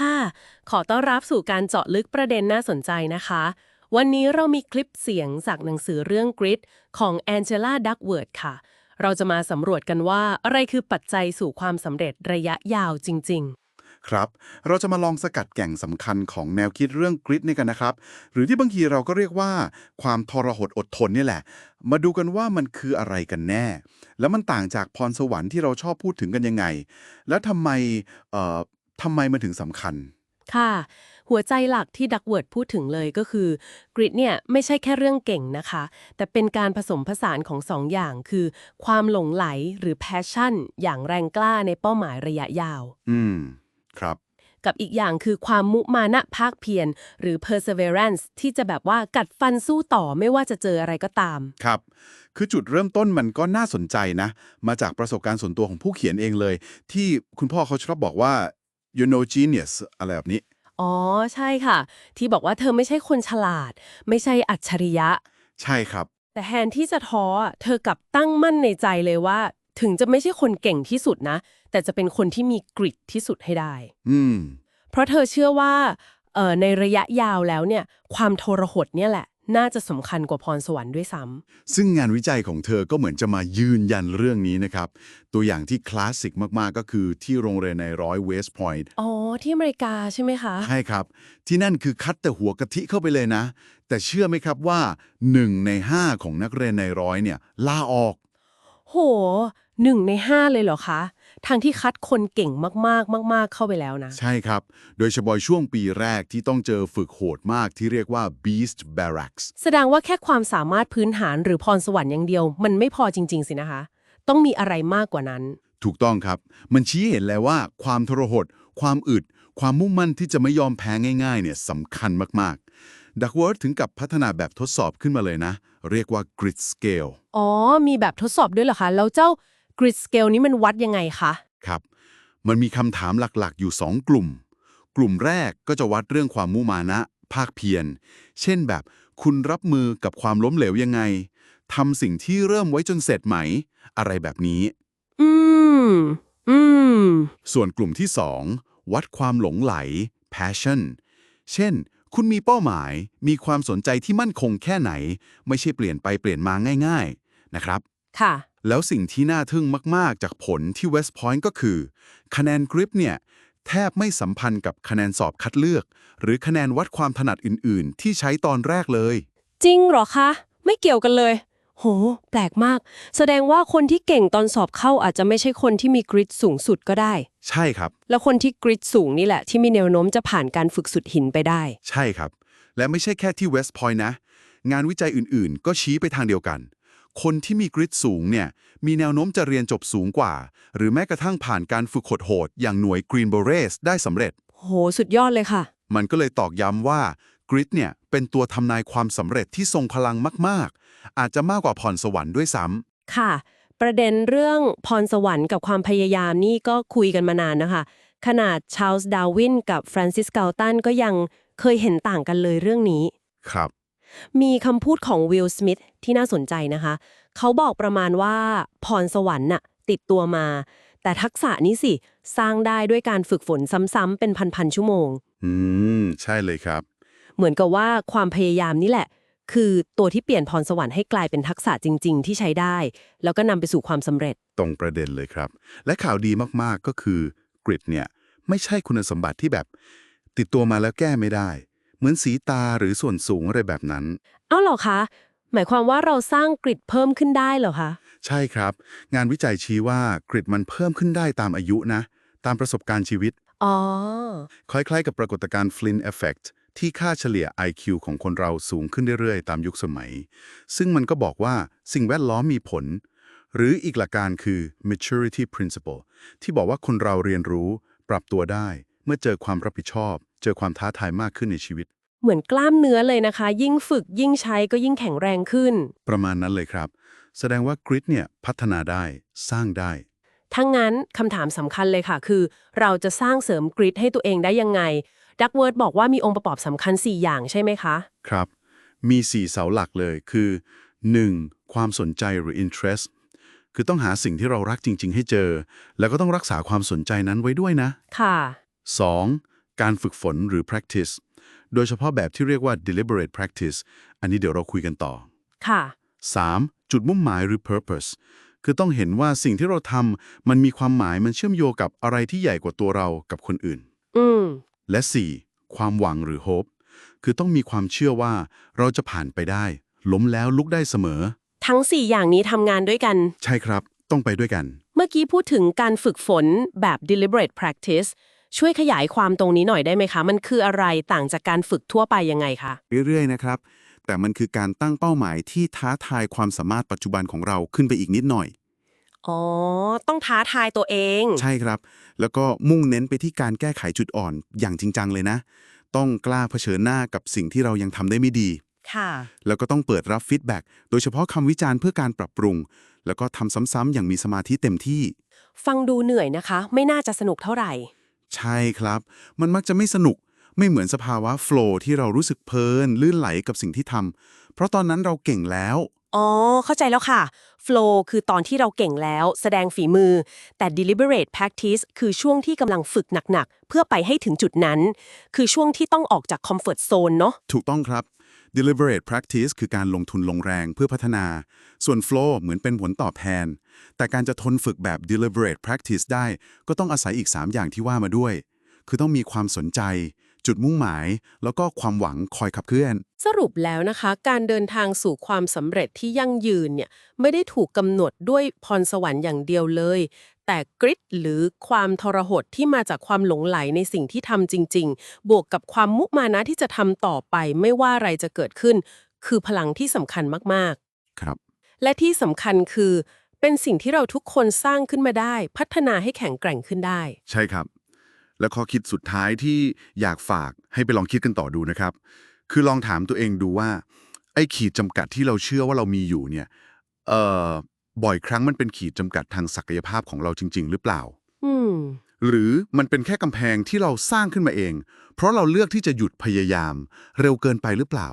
ค่ะ ขอต้อนรับสู่การเจาะลึกประเด็นน่าสนใจนะคะ วันนี้เรามีคลิปเสียงจากหนังสือเรื่อง Grit ของแองเจล่าดักเวิร์ดค่ะ เราจะมาสำรวจกันว่าอะไรคือปัจจัยสู่ความสำเร็จระยะยาวจริง ๆครับ เราจะมาลองสกัดแก่งสำคัญของแนวคิดเรื่องกริดนี่กันนะครับ หรือที่บางทีเราก็เรียกว่า ความทรหดอดทนนี่แหละ มาดูกันว่ามันคืออะไรกันแน่ แล้วมันต่างจากพรสวรรค์ที่เราชอบพูดถึงกันยังไง แล้วทำไม ทำไมมันถึงสำคัญๆค่ะ หัวใจหลักที่ดักเวิร์ดพูดถึงเลยก็คือกริดเนี่ยไม่ใช่แค่เรื่องเก่งนะคะ แต่เป็นการผสมผสานของสองอย่าง คือ ความหลงไหลหรือ passion อย่างแรงกล้าในเป้าหมายระยะยาว อืม ครับ กับอีกอย่างคือความมุมานะภาคเพียรหรือ perseverance ที่จะแบบว่ากัดฟันสู้ต่อไม่ว่าจะเจออะไรก็ตาม ครับ คือจุดเริ่มต้นมันก็น่าสนใจนะ มาจากประสบการณ์ส่วนตัวของผู้เขียนเองเลย ที่คุณพ่อเขาชอบบอกว่า you know genius อะไรแบบนี้ อ๋อ ใช่ค่ะ ที่บอกว่าเธอไม่ใช่คนฉลาด ไม่ใช่อัจฉริยะ ใช่ครับ แต่แทนที่จะท้ออะเธอกลับตั้งมั่นในใจเลยว่า ถึงจะไม่ใช่คนเก่งที่สุดนะ แต่จะเป็นคนที่มีกริดที่สุดให้ได้ อืม เพราะเธอเชื่อว่าเอ่อในระยะยาวแล้วเนี่ย ความทรหดเนี่ยแหละ น่าจะสำคัญกว่าพรสวรรค์ด้วยซ้ำซึ่งงานวิจัยของเธอก็เหมือนจะมายืนยันเรื่องนี้นะครับ ตัวอย่างที่คลาสสิกมาก ๆ ก็คือที่โรงเรียนในร้อยเวสต์พอยต์อ๋อ ที่อเมริกาใช่ไหมคะ ใช่ครับ ที่นั่นคือคัดแต่หัวกะทิเข้าไปเลยนะ แต่เชื่อไหมครับว่า 1 ใน 5 ของนักเรียนในร้อยเนี่ยลาออก โหหนึ่งในห้าเลยเหรอคะ ทางที่คัดคนเก่งมากๆ มาก ๆ เข้าไปแล้วนะ ใช่ครับ โดยเฉพาะช่วงปีแรกที่ต้องเจอฝึกโหดมากที่เรียกว่า Beast Barracks แสดงว่าแค่ความสามารถพื้นฐานหรือพรสวรรค์อย่างเดียว มันไม่พอจริง ๆ สินะคะ ต้องมีอะไรมากกว่านั้น ถูกต้องครับ มันชี้เห็นแล้วว่าความทรหด ความอึด ความมุ่งมั่นที่จะไม่ยอมแพ้ง่าย ๆ เนี่ยสำคัญมากๆดักเวิร์ดถึงกับพัฒนาแบบทดสอบขึ้นมาเลยนะ เรียกว่า Grit Scale อ๋อ มีแบบทดสอบด้วยเหรอคะ แล้วเจ้า grid scale นี้มันวัดยังไงคะครับ มันมีคำถามหลักๆ อยู่ 2 กลุ่ม กลุ่มแรกก็จะวัดเรื่องความมุมานะ ภาคเพียร เช่นแบบคุณรับมือกับความล้มเหลวยังไงทำสิ่งที่เริ่มไว้จนเสร็จไหม อะไรแบบนี้ อืม อืม ส่วนกลุ่มที่ 2 วัดความหลงไหล passion เช่น คุณมีเป้าหมาย มีความสนใจที่มั่นคงแค่ไหน ไม่ใช่เปลี่ยนไปเปลี่ยนมาง่าย ๆ นะครับ ค่ะ แล้วสิ่งที่น่าทึ่งมาก ๆ จากผลที่ West Point ก็คือ คะแนนกริปเนี่ยแทบไม่สัมพันธ์กับคะแนนสอบคัดเลือก หรือคะแนนวัดความถนัดอื่น ๆ ที่ใช้ตอนแรกเลย จริงเหรอคะ ไม่เกี่ยวกันเลย โห แปลกมาก แสดงว่าคนที่เก่งตอนสอบเข้าอาจจะไม่ใช่คนที่มีกริดสูงสุดก็ได้ ใช่ครับ แล้วคนที่กริดสูงนี่แหละ ที่มีแนวโน้มจะผ่านการฝึกสุดหินไปได้ ใช่ครับ และไม่ใช่แค่ที่ West Point นะ งานวิจัยอื่น ๆ ก็ชี้ไปทางเดียวกัน คนที่มีกริดสูงเนี่ยมีแนวโน้มจะเรียนจบสูงกว่า หรือแม้กระทั่งผ่านการฝึกโหดๆอย่างหน่วย Green Berets ได้สำเร็จ โห สุดยอดเลยค่ะ มันก็เลยตอกย้ำว่ากริดเนี่ยเป็นตัวทำนายความสำเร็จที่ทรงพลังมาก ๆ อาจจะมากกว่าพรสวรรค์ด้วยซ้ำค่ะ ประเด็นเรื่องพรสวรรค์กับความพยายามนี่ก็คุยกันมานานนะคะ ขนาดชาลส์ดาวินกับฟรานซิสเกลตันก็ยังเคยเห็นต่างกันเลยเรื่องนี้ ครับ มีคำพูดของวิลสมิธที่น่าสนใจนะคะ เขาบอกประมาณว่าพรสวรรค์น่ะติดตัวมา แต่ทักษะนี้สิ สร้างได้ด้วยการฝึกฝนซ้ำๆเป็นพันๆชั่วโมง อืม ใช่เลยครับ เหมือนกับว่าความพยายามนี่แหละ คือตัวที่เปลี่ยนพรสวรรค์ให้กลายเป็นทักษะจริง ๆ ที่ใช้ได้ แล้วก็นำไปสู่ความสำเร็จ ตรงประเด็นเลยครับ และข่าวดีมากๆก็คือกริดเนี่ย ไม่ใช่คุณสมบัติที่แบบ ติดตัวมาแล้วแก้ไม่ได้ เหมือนสีตาหรือส่วนสูงอะไรแบบนั้น เอ้าเหรอคะ หมายความว่าเราสร้างกริดเพิ่มขึ้นได้เหรอคะ ใช่ครับ งานวิจัยชี้ว่ากริดมันเพิ่มขึ้นได้ตามอายุนะ ตามประสบการณ์ชีวิต อ๋อ คล้ายๆ กับปรากฏการณ์ Flynn Effect ที่ค่าเฉลี่ย IQ ของคนเราสูงขึ้นเรื่อยๆ ตามยุคสมัย ซึ่งมันก็บอกว่าสิ่งแวดล้อมมีผล หรืออีกหลักการคือ maturity principle ที่บอกว่าคนเราเรียนรู้ ปรับตัวได้ เมื่อเจอความรับผิดชอบ เจอความท้าทายมากขึ้นในชีวิต เหมือนกล้ามเนื้อเลยนะคะ ยิ่งฝึกยิ่งใช้ก็ยิ่งแข็งแรงขึ้น ประมาณนั้นเลยครับ แสดงว่ากริดเนี่ยพัฒนาได้สร้างได้ ทั้งนั้นคำถามสำคัญเลยค่ะ คือ เราจะสร้างเสริมกริดให้ตัวเองได้ยังไงดักเวิร์ดบอกว่ามีองค์ประกอบสำคัญ 4 อย่างใช่ไหมคะ ครับ มี 4 เสาหลักเลยคือ 1. ความสนใจหรือ interest คือต้องหาสิ่งที่เรารักจริง ๆ ให้เจอ แล้วก็ต้องรักษาความสนใจนั้นไว้ด้วยนะ ค่ะ 2. การฝึกฝนหรือ practice โดยเฉพาะแบบที่เรียกว่า deliberate practice อันนี้เดี๋ยวเราคุยกันต่อ ค่ะ 3. จุดมุ่งหมายหรือ purpose คือต้องเห็นว่าสิ่งที่เราทำมันมีความหมายมันเชื่อมโยงกับอะไรที่ใหญ่กว่าตัวเรากับคนอื่น อืม และ 4. ความหวังหรือ hope คือต้องมีความเชื่อว่าเราจะผ่านไปได้ ล้มแล้วลุกได้เสมอ ทั้ง 4 อย่างนี้ทำงานด้วยกัน ใช่ครับ ต้องไปด้วยกัน เมื่อกี้พูดถึงการฝึกฝนแบบ deliberate practice ช่วยขยายความตรงนี้หน่อยได้ไหมคะ มันคืออะไรต่างจากการฝึกทั่วไปยังไงคะ เรื่อยๆนะครับ แต่มันคือการตั้งเป้าหมายที่ท้าทายความสามารถปัจจุบันของเราขึ้นไปอีกนิดหน่อย อ๋อ ต้องท้าทายตัวเอง ใช่ครับ แล้วก็มุ่งเน้นไปที่การแก้ไขจุดอ่อนอย่างจริงจังเลยนะ ต้องกล้าเผชิญหน้ากับสิ่งที่เรายังทำได้ไม่ดี ค่ะ แล้วก็ต้องเปิดรับฟีดแบ็กโดยเฉพาะคำวิจารณ์เพื่อการปรับปรุง แล้วก็ทำซ้ำๆอย่างมีสมาธิเต็มที่ ฟังดูเหนื่อยนะคะ ไม่น่าจะสนุกเท่าไหร่ ใช่ครับ มันมักจะไม่สนุกไม่เหมือนสภาวะโฟลว์ที่เรารู้สึกเพลินลื่นไหลกับสิ่งที่ทำเพราะตอนนั้นเราเก่งแล้ว อ๋อ เข้าใจแล้วค่ะ flow คือตอนที่เราเก่งแล้ว แสดงฝีมือ แต่ deliberate practice คือช่วงที่กำลังฝึกหนัก ๆ เพื่อไปให้ถึงจุดนั้น คือช่วงที่ต้องออกจาก comfort zone เนอะถูกต้องครับ deliberate practice คือการลงทุนลงแรงเพื่อพัฒนา ส่วน flow เหมือนเป็นผลตอบแทน แต่การจะทนฝึกแบบ deliberate practice ได้ ก็ต้องอาศัยอีก 3 อย่างที่ว่ามาด้วย คือต้องมีความสนใจ จุดมุ่งหมาย แล้วก็ความหวังคอยขับเคลื่อน สรุปแล้วนะคะ การเดินทางสู่ความสำเร็จที่ยั่งยืนเนี่ยไม่ได้ถูกกำหนดด้วยพรสวรรค์อย่างเดียวเลย แต่กริดหรือความทรหดที่มาจากความหลงไหลในสิ่งที่ทำจริง ๆ บวกกับความมุมานะที่จะทำต่อไปไม่ว่าอะไรจะเกิดขึ้น คือพลังที่สำคัญมากครับๆและที่สำคัญคือ เป็นสิ่งที่เราทุกคนสร้างขึ้นมาได้ พัฒนาให้แข็งแกร่งขึ้นได้ ใช่ครับ และข้อคิดสุดท้ายที่อยากฝากให้ไปลองคิดกันต่อดูนะครับ คือลองถามตัวเองดูว่าไอ้ขีดจำกัดที่เราเชื่อว่าเรามีอยู่เนี่ยเอ่อ บ่อยครั้งมันเป็นขีดจำกัดทางศักยภาพของเราจริง ๆ หรือเปล่า อืม หรือมันเป็นแค่กำแพงที่เราสร้างขึ้นมาเอง เพราะเราเลือกที่จะหยุดพยายาม เร็วเกินไปหรือเปล่า